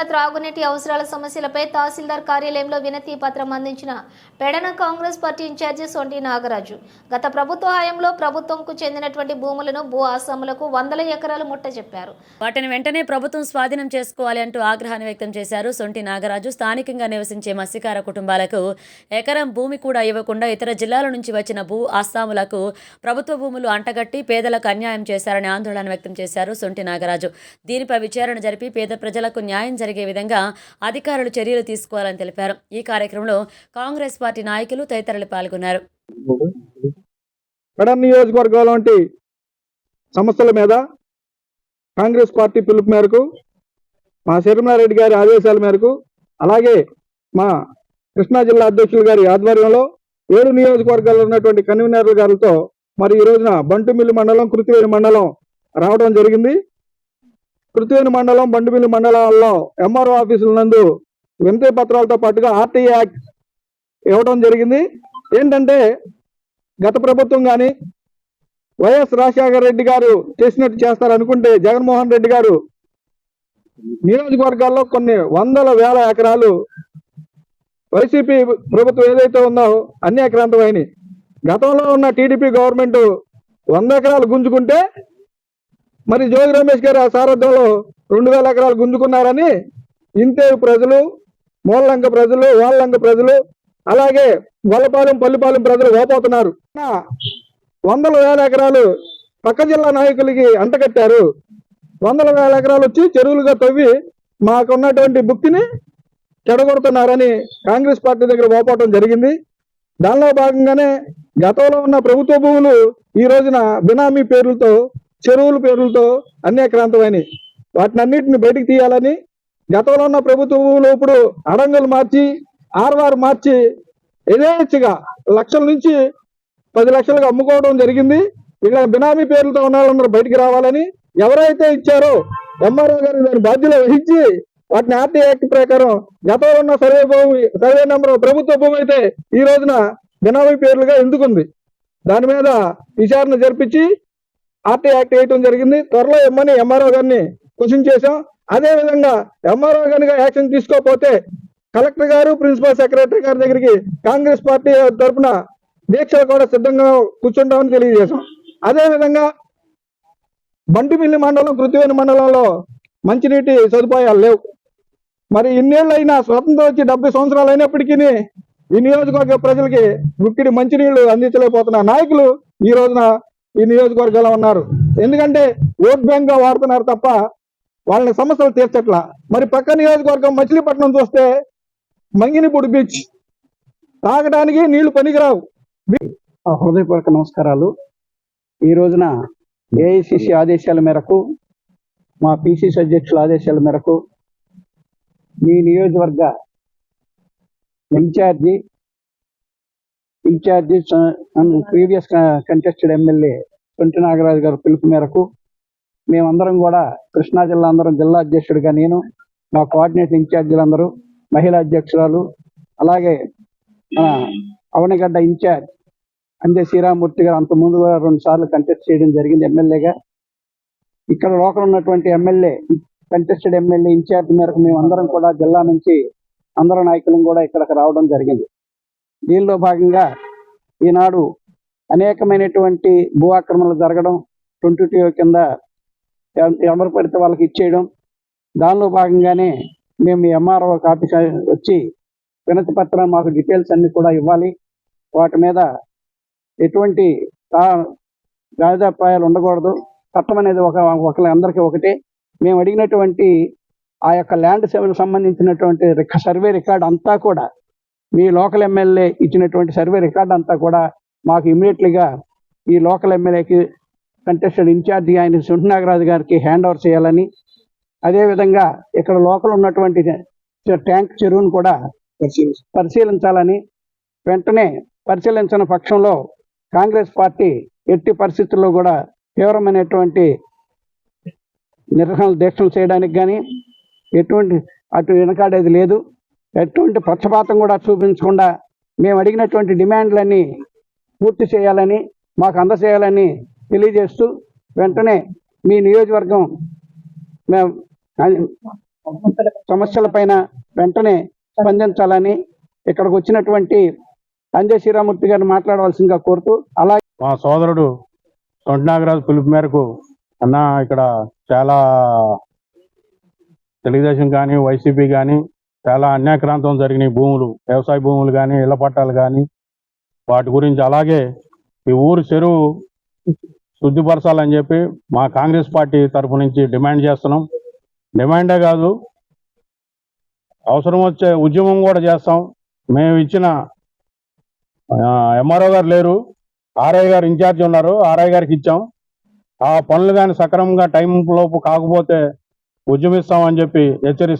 ఉన్న త్రాగునీటి అవసరాల సమస్యలపై తహసీల్దార్ కార్యాలయంలో వినతి పత్రం అందించిన పెడన కాంగ్రెస్ పార్టీ ఇన్ఛార్జి సొంటి నాగరాజు. గత ప్రభుత్వ హయాంలో ప్రభుత్వంకు చెందినటువంటి భూములను భూ ఆసాములకు వందల ఎకరాలు ముట్ట చెప్పారు. వాటిని వెంటనే ప్రభుత్వం స్వాధీనం చేసుకోవాలి అంటూ ఆగ్రహాన్ని వ్యక్తం చేశారు సొంటి నాగరాజు. స్థానికంగా నివసించే మత్స్యకార కుటుంబాలకు ఎకరం భూమి కూడా ఇవ్వకుండా ఇతర జిల్లాల నుంచి వచ్చిన భూ ఆస్తాములకు ప్రభుత్వ భూములు అంటగట్టి పేదలకు అన్యాయం చేశారని ఆందోళన వ్యక్తం చేశారు సొంటి నాగరాజు. దీనిపై విచారణ జరిపి పేద ప్రజలకు న్యాయం జరిగే విధంగా అధికారులు చర్యలు తీసుకోవాలని తెలిపారు. ఈ కార్యక్రమంలో కాంగ్రెస్ పార్టీ నాయకులు తదితరులు పాల్గొన్నారు. పెడన్ నియోజకవర్గం వంటి సమస్యల మీద కాంగ్రెస్ పార్టీ పిలుపు మేరకు మా శర్మారెడ్డి గారి ఆదేశాల మేరకు అలాగే మా కృష్ణా జిల్లా అధ్యక్షులు గారి ఆధ్వర్యంలో ఏడు నియోజకవర్గాల్లో ఉన్నటువంటి కన్వీనర్ల గారితో మరి ఈ రోజున బంటుమిల్లి మండలం కృతివేణి మండలం రావడం జరిగింది. కృతివేణి మండలం బంటుమిల్లి మండలాల్లో ఎంఆర్ఓ ఆఫీసుల నందు వినతి పత్రాలతో పాటుగా ఆర్టీ యాక్ట్ ఇవ్వడం జరిగింది. ఏంటంటే గత ప్రభుత్వం కానీ వైఎస్ రాజశేఖర రెడ్డి గారు చేసినట్టు చేస్తారు అనుకుంటే జగన్మోహన్ రెడ్డి గారు నియోజకవర్గాల్లో కొన్ని వందల వేల ఎకరాలు వైసీపీ ప్రభుత్వం ఏదైతే ఉందో అన్ని అక్రాంతమైనవి గతంలో ఉన్న టీడీపీ గవర్నమెంట్ వంద ఎకరాలు గుంజుకుంటే మరి జోగి రమేష్ గారు ఆ సారథ్యంలో రెండు వేల ఎకరాలు గుంజుకున్నారని ఇంతే ప్రజలు మూలంక ప్రజలు వాళ్ళంక ప్రజలు అలాగే గొల్లపాలెం పల్లిపాలెం ప్రజలు ఓపోతున్నారు. వందల వేల ఎకరాలు పక్క జిల్లా నాయకులకి అంటకట్టారు వందల వేల ఎకరాలు వచ్చి చెరువులుగా తవ్వి మాకున్నటువంటి భుక్తిని చెడగొడుతున్నారని కాంగ్రెస్ పార్టీ దగ్గర ఓపోవటం జరిగింది. దానిలో భాగంగానే గతంలో ఉన్న ప్రభుత్వ భూములు ఈ రోజున బినామీ పేర్లతో చెరువుల పేర్లతో అన్యాక్రాంతమైనవి వాటిని అన్నిటిని బయటికి తీయాలని గతంలో ఉన్న ప్రభుత్వ ఇప్పుడు అడంగులు మార్చి ఆర్ఆర్ మార్చి యథేచ్ఛగా లక్షల నుంచి పది లక్షలకు అమ్ముకోవడం జరిగింది. ఇలా బినామీ పేర్లతో ఉన్న వాళ్ళందరూ బయటికి రావాలని ఎవరైతే ఇచ్చారో ఎంఆర్ఓ గారు దాని బాధ్యత వహించి వాటిని ఆర్టీ యాక్ట్ ప్రకారం గతంలో ఉన్న సర్వే భూమి సర్వే నెంబర్ ప్రభుత్వ భూమి అయితే ఈ రోజున బినామీ పేర్లుగా ఎందుకుంది? దాని మీద విచారణ జరిపించి ఆర్టీ యాక్ట్ వేయటం జరిగింది. త్వరలో ఇమ్మని ఎంఆర్ఓ గారిని క్వశ్చన్ చేశాం. అదే విధంగా ఎంఆర్ఓ గారిగా యాక్షన్ తీసుకోకపోతే కలెక్టర్ గారు ప్రిన్సిపల్ సెక్రటరీ గారి దగ్గరికి కాంగ్రెస్ పార్టీ తరఫున దీక్షలు కూడా సిద్ధంగా కూర్చుంటామని తెలియజేశాం. అదే విధంగా బంటిమిల్లి మండలం కృతివేణి మండలంలో మంచినీటి సదుపాయాలు లేవు. మరి ఇన్నేళ్ళైనా స్వతంత్రం వచ్చి డెబ్బై సంవత్సరాలు అయినప్పటికీ ఈ నియోజకవర్గ ప్రజలకి ముక్కిడి మంచినీళ్ళు అందించలేకపోతున్న నాయకులు ఈ రోజున ఈ నియోజకవర్గంలో ఉన్నారు. ఎందుకంటే ఓట్ బ్యాంక్గా వాడుతున్నారు తప్ప వాళ్ళని సమస్యలు తీర్చట్లా. మరి పక్క నియోజకవర్గం మచిలీపట్నం చూస్తే మంగినిపూడి బీచ్. తాగడానికి నీళ్ళు పనికిరావు. ఆ హృదయపూర్వక నమస్కారాలు. ఈ రోజున ఏఐసిసి ఆదేశాల మేరకు మా పిసిసి అధ్యక్షుల ఆదేశాల మేరకు మీ నియోజకవర్గ incharge incharge previous contested MLA Sonti Nagaraju garu పిలుపు మేరకు మేమందరం కూడా కృష్ణా జిల్లా అందరం జిల్లా అధ్యక్షుడిగా నేను మా కోఆర్డినేటర్ ఇన్ఛార్జీలందరూ మహిళా అధ్యక్షురాలు అలాగే మన అవనిగడ్డ ఇన్ఛార్జ్ అందే శ్రీరామూర్తి గారు అంత ముందు కూడా రెండు సార్లు కంటెస్ట్ చేయడం జరిగింది ఎమ్మెల్యేగా. ఇక్కడ లోకల్ ఉన్నటువంటి ఎమ్మెల్యే కంటెస్టెడ్ ఎమ్మెల్యే ఇన్ఛార్జ్ మేరకు మేము అందరం కూడా జిల్లా నుంచి అందరు నాయకులను కూడా ఇక్కడికి రావడం జరిగింది. దీనిలో భాగంగా ఈనాడు అనేకమైనటువంటి భూ ఆక్రమణలు జరగడం ట్వంటీ టూ కింద ఎవరు పడితే వాళ్ళకి ఇచ్చేయడం. దానిలో భాగంగానే మేము ఎంఆర్ఓ ఆఫీస్ వచ్చి వినతి పత్రం మాకు డీటెయిల్స్ అన్ని కూడా ఇవ్వాలి. వాటి మీద ఎటువంటి రా- ఉండకూడదు. చట్టం అనేది ఒక ఒకరి అందరికీ ఒకటే. మేము అడిగినటువంటి ఆ యొక్క ల్యాండ్ సేవలకు సంబంధించినటువంటి రిక- సర్వే రికార్డ్ అంతా కూడా మీ లోకల్ ఎమ్మెల్యే ఇచ్చినటువంటి సర్వే రికార్డ్ అంతా కూడా మాకు ఇమీడియట్లీగా ఈ లోకల్ ఎమ్మెల్యేకి కంటెస్టెడ్ ఇన్ఛార్జి ఆయన సుంఠనాగరాజు గారికి హ్యాండ్ ఓవర్ చేయాలని అదేవిధంగా ఇక్కడ లోకల్ ఉన్నటువంటి ట్యాంక్ చెరువును కూడా పరిశీలించాలని వెంటనే పరిశీలించిన పక్షంలో కాంగ్రెస్ పార్టీ ఎట్టి పరిస్థితుల్లో కూడా తీవ్రమైనటువంటి నిరసన దీక్షలు చేయడానికి కానీ ఎటువంటి అటు వెనకాడేది లేదు. ఎటువంటి పక్షపాతం కూడా చూపించకుండా మేము అడిగినటువంటి డిమాండ్లన్నీ పూర్తి చేయాలని మాకు అందజేయాలని తెలియజేస్తూ వెంటనే మీ నియోజకవర్గం మేము సమస్యలపైన వెంటనే స్పందించాలని ఇక్కడికి వచ్చినటువంటి అంజయ్ శ్రీరామూర్తి గారిని మాట్లాడవలసిందిగా కోరుతూ అలాగే మా సోదరుడు సొంట నాగరాజు పిలుపు మేరకు అన్న ఇక్కడ చాలా తెలుగుదేశం కానీ వైసీపీ కానీ చాలా అన్యాక్రాంతం జరిగినాయి భూములు వ్యవసాయ భూములు కానీ ఇళ్ళ పట్టాలు కానీ వాటి గురించి అలాగే ఈ ఊరు చెరువు శుద్ధిపరచాలని చెప్పి మా కాంగ్రెస్ పార్టీ తరఫు నుంచి డిమాండ్ చేస్తున్నాం. డిమాండే కాదు అవసరం వచ్చే ఉద్యమం కూడా చేస్తాం. మేము ఇచ్చిన ఎంఆర్ఓ గారు లేరు ఆర్ఐ గారు ఇన్ఛార్జ్ ఉన్నారు ఆర్ఐ గారికి ఇచ్చాం. ఆ పనులు కానీ సక్రమంగా టైం లోపు కాకపోతే ఉద్యమిస్తామని చెప్పి హెచ్చరిస్తాం.